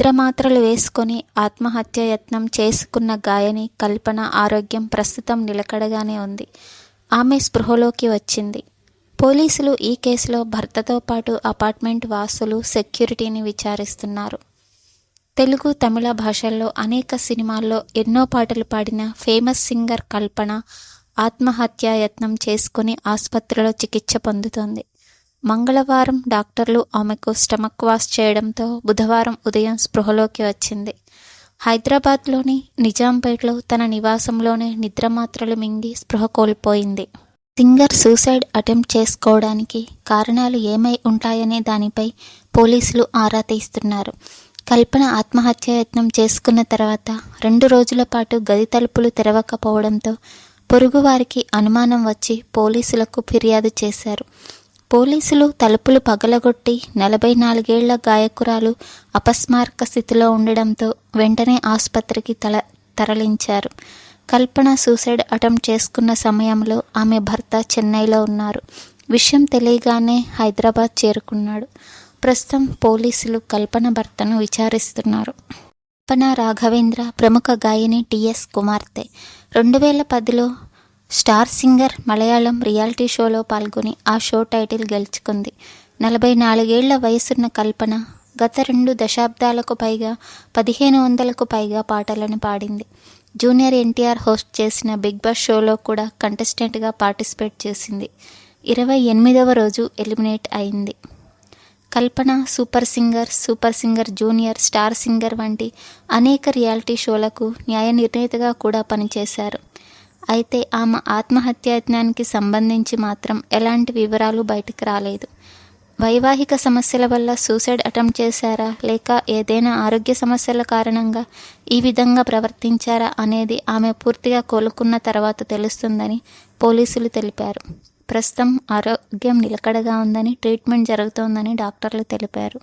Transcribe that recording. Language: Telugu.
నిద్రమాత్రలు వేసుకొని ఆత్మహత్య యత్నం చేసుకున్న గాయని కల్పన ఆరోగ్యం ప్రస్తుతం నిలకడగానే ఉంది. ఆమె స్పృహలోకి వచ్చింది. పోలీసులు ఈ కేసులో భర్తతో పాటు అపార్ట్మెంట్ వాసులు సెక్యూరిటీని విచారిస్తున్నారు. తెలుగు తమిళ భాషల్లో అనేక సినిమాల్లో ఎన్నో పాటలు పాడిన ఫేమస్ సింగర్ కల్పన ఆత్మహత్యాయత్నం చేసుకుని ఆసుపత్రిలో చికిత్స పొందుతోంది. మంగళవారం డాక్టర్లు ఆమెకు స్టమక్ వాష్ చేయడంతో బుధవారం ఉదయం స్పృహలోకి వచ్చింది. హైదరాబాద్లోని నిజాంపేట్లో తన నివాసంలోనే నిద్రమాత్రలు మింగి స్పృహ కోల్పోయింది. సింగర్ సూసైడ్ అటెంప్ట్ చేసుకోవడానికి కారణాలు ఏమై ఉంటాయనే దానిపై పోలీసులు ఆరా తీస్తున్నారు. కల్పన ఆత్మహత్య యత్నం చేసుకున్న తర్వాత రెండు రోజుల పాటు గది తలుపులు తెరవకపోవడంతో పొరుగువారికి అనుమానం వచ్చి పోలీసులకు ఫిర్యాదు చేశారు. పోలీసులు తలుపులు పగలగొట్టి నలభై నాలుగేళ్ళ గాయకురాలు అపస్మారక స్థితిలో ఉండడంతో వెంటనే ఆసుపత్రికి తల తరలించారు. కల్పన సూసైడ్ అటెంప్ట్ చేసుకున్న సమయంలో ఆమె భర్త చెన్నైలో ఉన్నారు. విషయం తెలియగానే హైదరాబాద్ చేరుకున్నాడు. ప్రస్తుతం పోలీసులు కల్పన భర్తను విచారిస్తున్నారు. కల్పన రాఘవేంద్ర ప్రముఖ గాయని టిఎస్ కుమార్తె. రెండు వేల పదిలో స్టార్ సింగర్ మలయాళం రియాలిటీ షోలో పాల్గొని ఆ షో టైటిల్ గెలుచుకుంది. నలభై నాలుగేళ్ళ వయసున్న కల్పన గత రెండు దశాబ్దాలకు పైగా పదిహేను వందలకు పైగా పాటలను పాడింది. జూనియర్ ఎన్టీఆర్ హోస్ట్ చేసిన బిగ్ బాస్ షోలో కూడా కంటెస్టెంట్గా పార్టిసిపేట్ చేసింది. ఇరవై ఎనిమిదవ రోజు ఎలిమినేట్ అయింది. Kalpana super singer super singer junior star singer వంటి అనేక రియాలిటీ షోలకు న్యాయ నిర్ణేతగా కూడా పనిచేశారు. అయితే ఆమె ఆత్మహత్యాయత్నానికి సంబంధించి మాత్రం ఎలాంటి వివరాలు బయటకు రాలేదు. వైవాహిక సమస్యల వల్ల సూసైడ్ అటెంప్ట్ చేశారా? లేక ఏదైనా ఆరోగ్య సమస్యల కారణంగా ఈ విధంగా ప్రవర్తించారా అనేది ఆమె పూర్తిగా కోలుకున్న తర్వాత తెలుస్తుందని పోలీసులు తెలిపారు. ప్రస్తుతం ఆరోగ్యం నిలకడగా ఉందని ట్రీట్మెంట్ జరుగుతోందని డాక్టర్లు తెలిపారు.